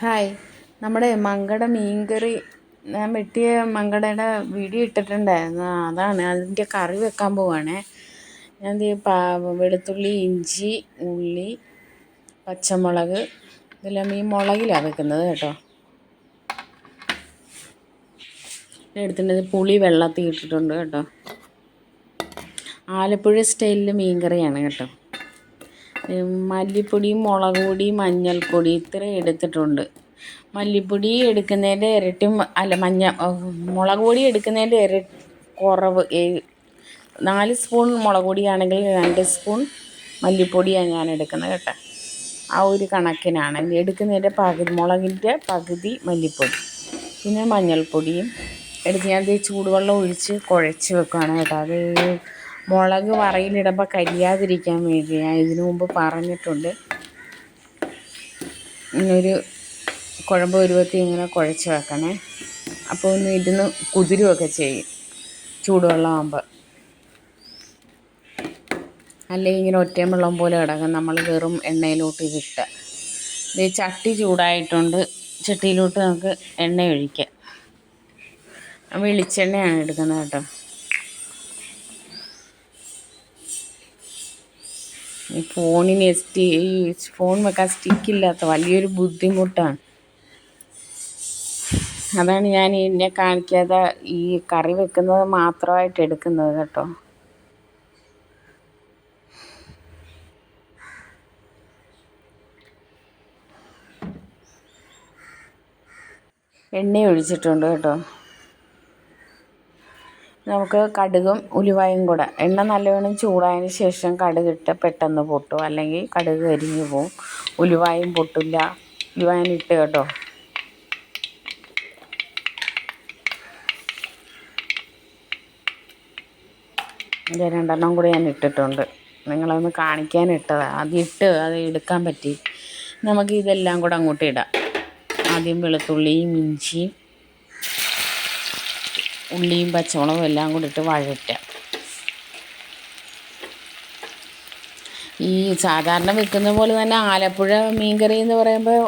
Hi. നമ്മുടെ മങ്കട മീൻകറി ഞാൻ വെട്ടിയ മങ്കടയുടെ വീഡിയോ ഇട്ടിട്ടുണ്ടായിരുന്നു. അതാണ്. അതിന്റെ കറി വെക്കാൻ പോവാണ്. ഞാൻ വെളുത്തുള്ളി ഇഞ്ചി ഉള്ളി പച്ചമുളക് ഇതെല്ലാം ഈ മുളകിലാണ് വെക്കുന്നത് കേട്ടോ. എടുത്തിട്ടുണ്ട്. പുളി വെള്ളത്തിൽ ഇട്ടിട്ടുണ്ട് കേട്ടോ. ആലപ്പുഴ സ്റ്റൈലിൽ മീൻ കറിയാണ് കേട്ടോ. മല്ലിപ്പൊടി മുളക് പൊടി മഞ്ഞൾപ്പൊടി ഇത്രയും എടുത്തിട്ടുണ്ട്. മല്ലിപ്പൊടി എടുക്കുന്നതിന്റെ ഇരട്ടി അല്ല മഞ്ഞ മുളക് പൊടി എടുക്കുന്നതിന്റെ ഇര കുറവ് നാല് സ്പൂൺ മുളക് പൊടിയാണെങ്കിൽ രണ്ട് സ്പൂൺ മല്ലിപ്പൊടിയാണ് ഞാൻ എടുക്കുന്നത് കേട്ടോ. ആ ഒരു കണക്കിനാണ്. എടുക്കുന്നതിന്റെ പകുതി മുളകിന്റെ പകുതി മല്ലിപ്പൊടി പിന്നെ മഞ്ഞൾപ്പൊടിയും എടുത്ത് ഞാൻ ചൂടുവെള്ളം ഒഴിച്ച് കുഴച്ച് വെക്കുകയാണ് കേട്ടോ. അത് മുളക് വറയിലിടുമ്പോൾ കരിയാതിരിക്കാൻ വേണ്ടി ഞാൻ ഇതിനു മുമ്പ് പറഞ്ഞിട്ടുണ്ട്. ഇങ്ങനൊരു കുഴമ്പ് പരുവത്തിൽ ഇങ്ങനെ കുഴച്ച് വെക്കണേ. അപ്പോൾ ഒന്ന് ഇരുന്ന് കുതിരുമൊക്കെ ചെയ്യും. ചൂടുവെള്ളമാകുമ്പോൾ അല്ലെങ്കിൽ ഇങ്ങനെ ഒറ്റയും വെള്ളം പോലെ കിടക്കും. നമ്മൾ വെറും എണ്ണയിലോട്ട് ഇതിട്ട് ഇത് ചട്ടി ചൂടായിട്ടുണ്ട്. ചട്ടിയിലോട്ട് നമുക്ക് എണ്ണ ഒഴിക്കാം. വെളിച്ചെണ്ണയാണ് എടുക്കുന്നത് കേട്ടോ. ഈ ഫോണിന് ഈ ഫോൺ വെക്കാൻ സ്റ്റിക്കില്ലാത്ത വലിയൊരു ബുദ്ധിമുട്ടാണ്. അതാണ് ഞാൻ എന്നെ കാണിക്കാതെ ഈ കറി വെക്കുന്നത് മാത്രമായിട്ട് എടുക്കുന്നത് കേട്ടോ. എണ്ണ ഒഴിച്ചിട്ടുണ്ട് കേട്ടോ. നമുക്ക് കടുകും ഉലുവയും കൂടെ. എണ്ണ നല്ലവണ്ണം ചൂടായതിന് ശേഷം കടുക് ഇട്ട് പെട്ടെന്ന് പൊട്ടും. അല്ലെങ്കിൽ കടുക് കരിഞ്ഞു പോവും. ഉലുവായും പൊട്ടില്ല. ഉലുവായും ഇട്ട് കേട്ടോ. ഇത് രണ്ടെണ്ണം കൂടി ഞാൻ ഇട്ടിട്ടുണ്ട്. നിങ്ങളൊന്ന് കാണിക്കാൻ ഇട്ടതാണ് അത് ഇട്ട് അത് എടുക്കാൻ പറ്റി. നമുക്ക് ഇതെല്ലാം കൂടെ അങ്ങോട്ട് ഇടാം. ആദ്യം വെളുത്തുള്ളിയും ഇഞ്ചിയും ഉള്ളിയും പച്ചമുളകും എല്ലാം കൂടി ഇട്ട് വഴറ്റുക. ഈ സാധാരണ വെക്കുന്ന പോലെ തന്നെ ആലപ്പുഴ മീൻകറി എന്ന് പറയുമ്പോൾ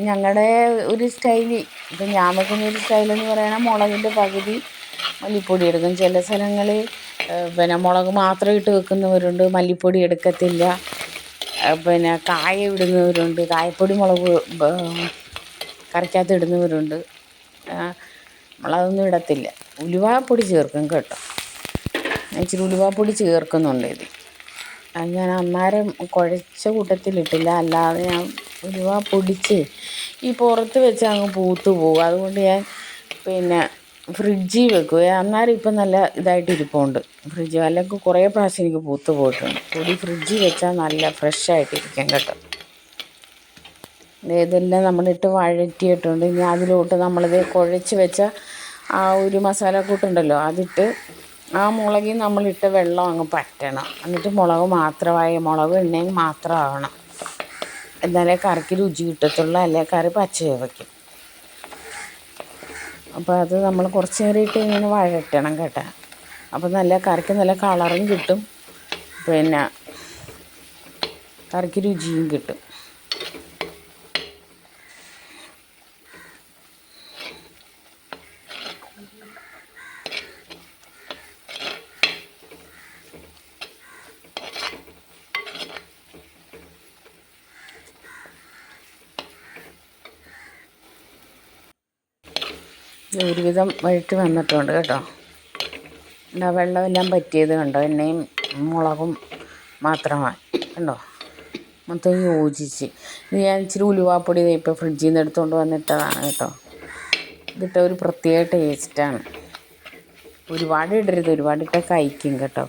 ഞങ്ങളുടെ ഒരു സ്റ്റൈൽ ഇപ്പം ഞാൻ വെക്കുന്ന ഒരു സ്റ്റൈലെന്ന് പറയുന്നത് മുളകിന്റെ പകുതി മല്ലിപ്പൊടി എടുക്കും. ചില സ്ഥലങ്ങളിൽ പിന്നെ മുളക് മാത്രം ഇട്ട് വെക്കുന്നവരുണ്ട് മല്ലിപ്പൊടി എടുക്കത്തില്ല. പിന്നെ കായ ഇടുന്നവരുണ്ട് കായപ്പൊടി മുളക് കറിക്കകത്ത് ഇടുന്നവരുണ്ട്. നമ്മളതൊന്നും ഇടത്തില്ല. ഉലുവാപ്പൊടി ചേർക്കും കേട്ടോ. ഇച്ചിരി ഉലുവാപ്പൊടി ചേർക്കുന്നുണ്ട് ഇത്. അത് ഞാൻ അന്നേരം കുഴച്ച കൂട്ടത്തിലിട്ടില്ല. അല്ലാതെ ഞാൻ ഉലുവ പൊടിച്ച് ഈ പുറത്ത് വെച്ച് അങ്ങ് പൂത്ത് പോകും. അതുകൊണ്ട് ഞാൻ പിന്നെ ഫ്രിഡ്ജിൽ വെക്കുക അന്നേരം ഇപ്പം നല്ല ഇതായിട്ട് ഇരിപ്പുണ്ട്. ഫ്രിഡ്ജ് അല്ലെങ്കിൽ കുറേ പ്രാവശ്യം എനിക്ക് പൂത്ത് പോയിട്ടുണ്ട്. പൊടി ഫ്രിഡ്ജിൽ വെച്ചാൽ നല്ല ഫ്രഷ് ആയിട്ടിരിക്കും കേട്ടോ. ഇതെല്ലാം നമ്മളിട്ട് വഴറ്റിയിട്ടുണ്ട്. ഇനി അതിലോട്ട് നമ്മളിത് കുഴച്ച് വെച്ച ആ ഒരു മസാലക്കൂട്ടുണ്ടല്ലോ അതിട്ട് ആ മുളകിൽ നമ്മളിട്ട വെള്ളം അങ്ങ് പറ്റണം. എന്നിട്ട് മുളക് മാത്രമായി മുളക് എണ്ണയും മാത്രമാവണം എന്നാലേ കറിക്ക് രുചി കിട്ടത്തുള്ളൂ അല്ലെ? കറി പച്ച വയ്ക്കും അപ്പോൾ അത് നമ്മൾ കുറച്ച് നേരം ഇട്ട് ഇങ്ങനെ വഴറ്റണം കേട്ടോ. അപ്പോൾ നല്ല കറിക്ക് നല്ല കളറും കിട്ടും. പിന്നെ കറിക്ക് രുചിയും കിട്ടും. ഒരുവിധം വഴറ്റി വന്നിട്ടുണ്ട് കേട്ടോ. എന്താ വെള്ളമെല്ലാം പറ്റിയത് കണ്ടോ? എണ്ണയും മുളകും മാത്രമായി കണ്ടോ? മൊത്തം യോജിച്ച്. ഇത് ഞാൻ ഇച്ചിരി ഉലുവാപ്പൊടി ഇപ്പോൾ ഫ്രിഡ്ജിൽ നിന്ന് എടുത്തുകൊണ്ട് വന്നിട്ടതാണ് കേട്ടോ. ഇതിട്ട ഒരു പ്രത്യേക ടേസ്റ്റാണ് ഒരുപാട് ഇടരുത്. ഒരുപാട് ഇട്ടാൽ കഴിക്കും കേട്ടോ.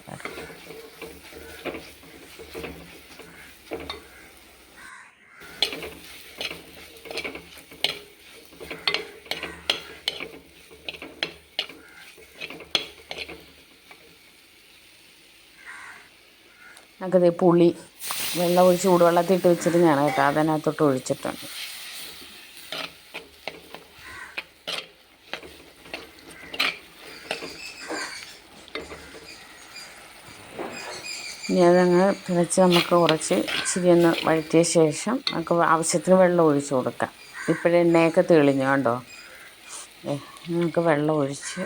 നമുക്കത് പുളി വെള്ളം ഒഴിച്ച് ചൂടുവെള്ളത്തിൽ ഇട്ട് വെച്ചിട്ട് ഞാൻ കേട്ടോ. അതിനകത്തോട്ട് ഒഴിച്ചിട്ടുണ്ട്. ഇനി അതങ്ങ് തിളച്ച് നമുക്ക് കുറച്ച് ഇച്ചിരി ഒന്ന് വഴറ്റിയ ശേഷം നമുക്ക് ആവശ്യത്തിന് വെള്ളം ഒഴിച്ച് കൊടുക്കാം. ഇപ്പോഴെണ്ണയൊക്കെ തെളിഞ്ഞു കണ്ടോ? നമുക്ക് വെള്ളം ഒഴിച്ച്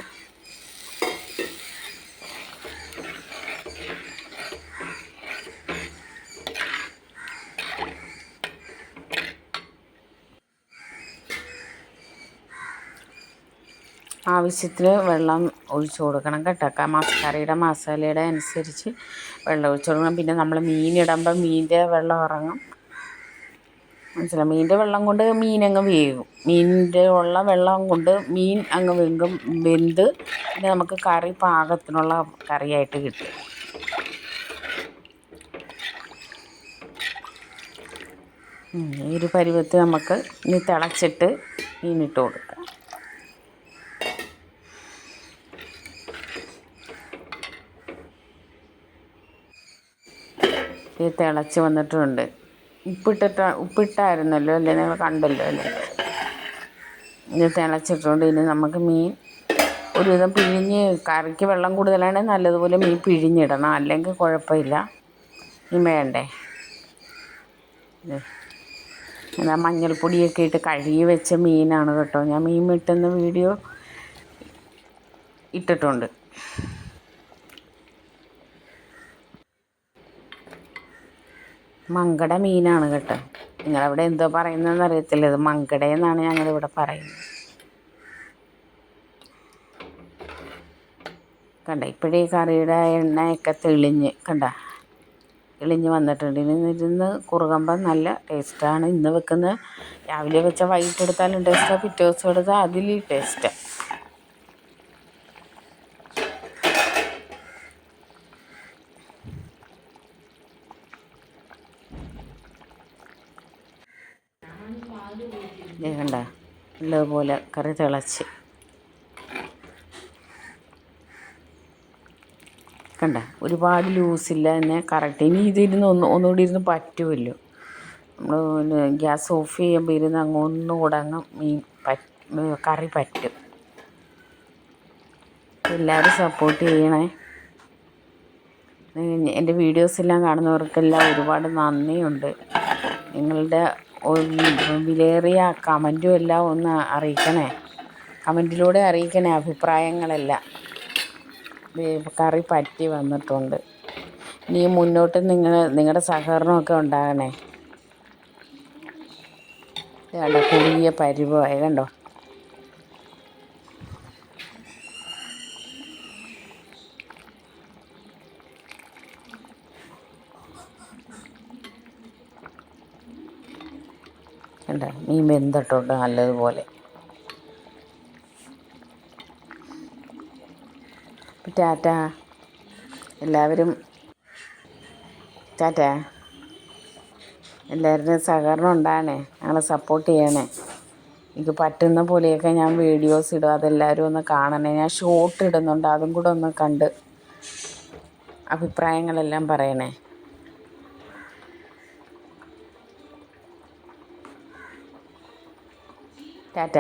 ആവശ്യത്തിന് വെള്ളം ഒഴിച്ചു കൊടുക്കണം കേട്ടോ. ക- മസ- കറിയുടെ മസാലയുടെ അനുസരിച്ച് വെള്ളം ഒഴിച്ചു കൊടുക്കണം. പിന്നെ നമ്മൾ മീനിടുമ്പോൾ മീനിന്റെ വെള്ളം ഇറങ്ങും. മനസ്സിലായി? മീനിന്റെ വെള്ളം കൊണ്ട് മീൻ അങ്ങ് വേകും മീനിന്റെ ഉള്ള വെള്ളം കൊണ്ട് മീൻ അങ്ങ് വെങ്കും വെന്ത് പിന്നെ നമുക്ക് കറി പാകത്തിനുള്ള കറിയായിട്ട് കിട്ടും. ഈ ഒരു പരുവത്ത് നമുക്ക് ഇനി തിളച്ചിട്ട് മീനിട്ട് കൊടുക്കാം. തിളച്ച് വന്നിട്ടുണ്ട്. ഉപ്പിട്ടിട്ട് ഉപ്പിട്ടായിരുന്നല്ലോ അല്ലേ? നിങ്ങൾ കണ്ടല്ലോ അല്ലേ? ഇത് തിളച്ചിട്ടുണ്ട്. ഇനി നമുക്ക് മീൻ ഒരുവിധം പിഴിഞ്ഞ് കറിക്ക് വെള്ളം കൂടുതലാണെങ്കിൽ നല്ലതുപോലെ മീൻ പിഴിഞ്ഞിടണം. അല്ലെങ്കിൽ കുഴപ്പമില്ല. ഇനി വേണ്ടേ? എന്നാൽ മഞ്ഞൾപ്പൊടിയൊക്കെ ഇട്ട് കഴുകി വെച്ച മീനാണ് കേട്ടോ. ഞാൻ മീൻ വെട്ടുന്ന വീഡിയോ ഇട്ടിട്ടുണ്ട്. മങ്കട മീനാണ് കേട്ടോ. നിങ്ങളവിടെ എന്തോ പറയുന്നതെന്ന് അറിയത്തില്ല. ഇത് മങ്കട എന്നാണ് ഞങ്ങളിവിടെ പറയുന്നത്. കണ്ട ഇപ്പോഴേ കറിയുടെ എണ്ണയൊക്കെ തെളിഞ്ഞ് കണ്ട? തെളിഞ്ഞ് വന്നിട്ടുണ്ട്. ഇനി ഇരുന്ന് കുറുകമ്പം നല്ല ടേസ്റ്റാണ്. ഇന്ന് വെക്കുന്ന രാവിലെ വെച്ച വൈകിട്ട് എടുത്താലും ടേസ്റ്റാണ് പിറ്റേ ദിവസം എടുത്താൽ അതിൽ ടേസ്റ്റാണ് കണ്ട നല്ലതുപോലെ കറി തിളച്ച്. കണ്ട ഒരുപാട് ലൂസില്ല തന്നെ കറക്റ്റ് ഇനി ഇതിരുന്ന് ഒന്ന് ഒന്നുകൂടി ഇരുന്ന് പറ്റുമല്ലോ നമ്മൾ ഗ്യാസ് ഓഫ് ചെയ്യുമ്പോൾ ഇരുന്ന് അങ്ങ് ഒന്നുകൂടെ അങ്ങ് മീൻ കറി പറ്റും. എല്ലാവരും സപ്പോർട്ട് ചെയ്യണേ. എന്റെ വീഡിയോസ് എല്ലാം കാണുന്നവർക്കെല്ലാം ഒരുപാട് നന്ദിയുണ്ട്. നിങ്ങളുടെ വിലയേറിയ കമന്റും എല്ലാം ഒന്ന് അറിയിക്കണേ. കമന്റിലൂടെ അറിയിക്കണേ അഭിപ്രായങ്ങളെല്ലാം. കറി പറ്റി വന്നിട്ടുണ്ട്. ഇനി മുന്നോട്ട് നിങ്ങൾ നിങ്ങളുടെ സഹകരണമൊക്കെ ഉണ്ടാകണേ. കുടുങ്ങിയ പരിവമായി കണ്ടോ കണ്ടോ? മീൻ വെന്തിട്ടുണ്ട് നല്ലതുപോലെ. ടാറ്റ എല്ലാവരും ടാറ്റ എല്ലാവരുടെയും സഹകരണം ഉണ്ടാകണേ ഞങ്ങളെ സപ്പോർട്ട് ചെയ്യണേ. എനിക്ക് പറ്റുന്ന പോലെയൊക്കെ ഞാൻ വീഡിയോസ് ഇടും അതെല്ലാവരും ഒന്ന് കാണണേ. ഞാൻ ഷോർട്ട് ഇടുന്നുണ്ട് അതും കൂടെ ഒന്ന് കണ്ട് അഭിപ്രായങ്ങളെല്ലാം പറയണേ. ടാറ്റ